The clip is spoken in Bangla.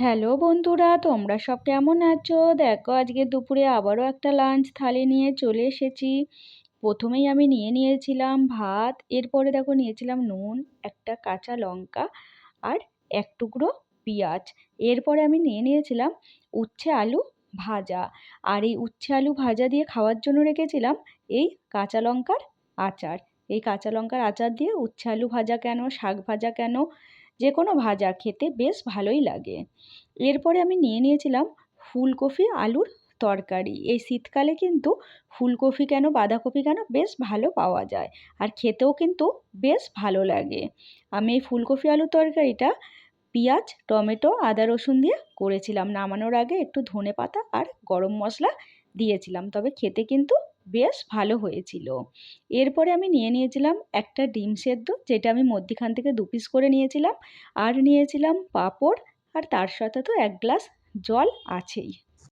হ্যালো বন্ধুরা, তোমরা সব কেমন আছো? দেখো, আজকে দুপুরে আবারও একটা লাঞ্চ থালি নিয়ে চলে এসেছি। প্রথমেই আমি নিয়ে নিয়েছিলাম ভাত, এরপরে দেখো নিয়েছিলাম নুন, একটা কাঁচা লঙ্কা আর এক টুকরো পেঁয়াজ। এরপরে আমি নিয়ে নিয়েছিলাম উচ্ছে আলু ভাজা। আর এই উচ্ছে আলু ভাজা দিয়ে খাওয়ার জন্য রেখেছিলাম এই কাঁচা লঙ্কার আচার। এই কাঁচা লঙ্কার আচার দিয়ে উচ্ছে আলু ভাজা কেন, শাক ভাজা কেন যে কোনো ভাজা খেতে বেশ ভালোই লাগে। এরপরে আমি নিয়ে নিয়েছিলাম ফুলকপি আলুর তরকারি। এই শীতকালে কিন্তু ফুলকপি কেন, বাঁধাকপি কেন বেশ ভালো পাওয়া যায় আর খেতেও কিন্তু বেশ ভালো লাগে। আমি এই ফুলকপি আলুর তরকারিটা পেঁয়াজ, টমেটো, আদা, রসুন দিয়ে করেছিলাম। নামানোর আগে একটু ধনে পাতা আর গরম মশলা দিয়েছিলাম। তবে খেতে কিন্তু বেশ ভালো হয়েছিল। এরপরে আমি নিয়ে নিয়েছিলাম একটা ডিম সেদ্ধ, যেটা আমি মধ্যিখান থেকে দু পিস করে নিয়েছিলাম। আর নিয়েছিলাম পাঁপড়, আর তার সাথে তো এক গ্লাস জল আছেই।